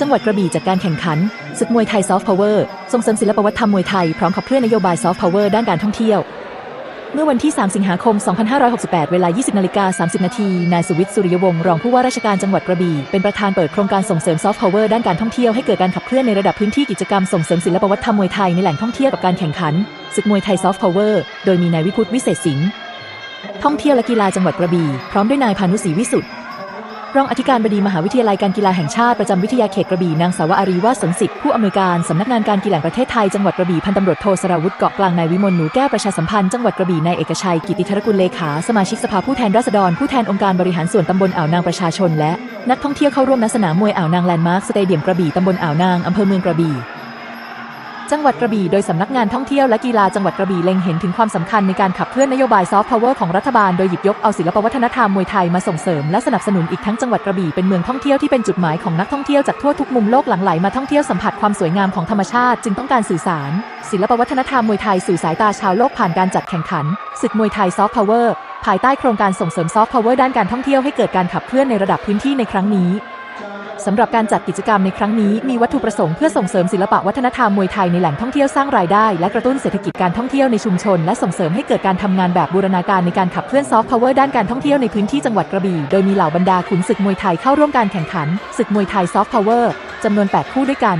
จังหวัดกระบี่จัดการแข่งขันศึกมวยไทยซอฟต์พาวเวอร์ส่งเสริมศิลปวัฒนธรรมมวยไทย พร้อมขับเคลื่อนนโยบายซอฟต์พาวเวอร์ด้านการท่องเที่ยว เมื่อวันที่ 3 สิงหาคม 2568 เวลา 20นาฬิกา30 นาทีนายสุวิทย์สุริยวงศ์รองผู้ว่าราชการจังหวัดกระบี่เป็นประธานเปิดโครงการส่งเสริมซอฟต์พาวเวอร์ด้านการท่องเที่ยวให้เกิดการขับเคลื่อนในระดับพื้นที่กิจกรรมส่งเสริมศิลปวัฒนธรรมมวยไทยในแหล่งท่องเที่ยวกับการแข่งขันศึกมวยไทยซอฟต์พาวเวอร์โดยมีนายวิพุฒวิเศษสิงห์ท่องเที่ยวและกีฬาจังหวัดกระบี่พร้อมด้วยนายพานุศรีวิสุทธิ์ รองอธิการบดีมหาวิทยาลัยการกีฬาแห่งชาติประจำวิทยาเขตกระบี่นางสาวอารีวาสนสิทธิ์ผู้อำนวยการสำนักงานการกีฬาแห่งประเทศไทยจังหวัดกระบี่พันตำรวจโทสราวุฒิเกาะกลางนายวิมลหนูแก้วประชาสัมพันธ์จังหวัดกระบี่นายเอกชัยกิติธรกุลเลขาสมาชิกสภาผู้แทนราษฎรผู้แทนองค์การบริหารส่วนตำบลอ่าวนางประชาชนและนักท่องเที่ยวเข้าร่วมณสนามมวยอ่าวนางแลนด์มาร์คสเตเดียมกระบี่ตำบลอ่าวนางอำเภอเมืองกระบี่ จังหวัดกระบี่โดยสำนักงานท่องเที่ยวและกีฬาจังหวัดกระบี่เล็งเห็นถึงความสำคัญในการขับเคลื่อนนโยบายซอฟต์พาวเวอร์ของรัฐบาลโดยหยิบยกเอาศิลปวัฒนธรรมมวยไทยมาส่งเสริมและสนับสนุนอีกทั้งจังหวัดกระบี่เป็นเมืองท่องเที่ยวที่เป็นจุดหมายของนักท่องเที่ยวจากทั่วทุกมุมโลกหลั่งไหลมาท่องเที่ยวสัมผัสความสวยงามของธรรมชาติจึงต้องการสื่อสาร ศิลปวัฒนธรรมมวยไทยสู่สายตาชาวโลกผ่านการจัดแข่งขันศึกมวยไทยซอฟต์พาวเวอร์ภายใต้โครงการส่งเสริมซอฟต์พาวเวอร์ด้านการท่องเที่ยวให้เกิดการขับเคลื่อนในระดับพื้นที่ในครั้งนี้ สำหรับการจัดกิจกรรมในครั้งนี้มีวัตถุประสงค์เพื่อส่งเสริมศิลปะวัฒนธรรมมวยไทยในแหล่งท่องเที่ยวสร้างรายได้ และกระตุ้นเศรษฐกิจการท่องเที่ยวในชุมชน และส่งเสริมให้เกิดการทำงานแบบบูรณาการในการขับเคลื่อนซอฟต์พาวเวอร์ด้านการท่องเที่ยวในพื้นที่จังหวัดกระบี่โดยมีเหล่าบรรดาขุนศึกมวยไทยเข้าร่วมการแข่งขันศึกมวยไทยซอฟต์พาวเวอร์จำนวน 8 คู่ด้วยกัน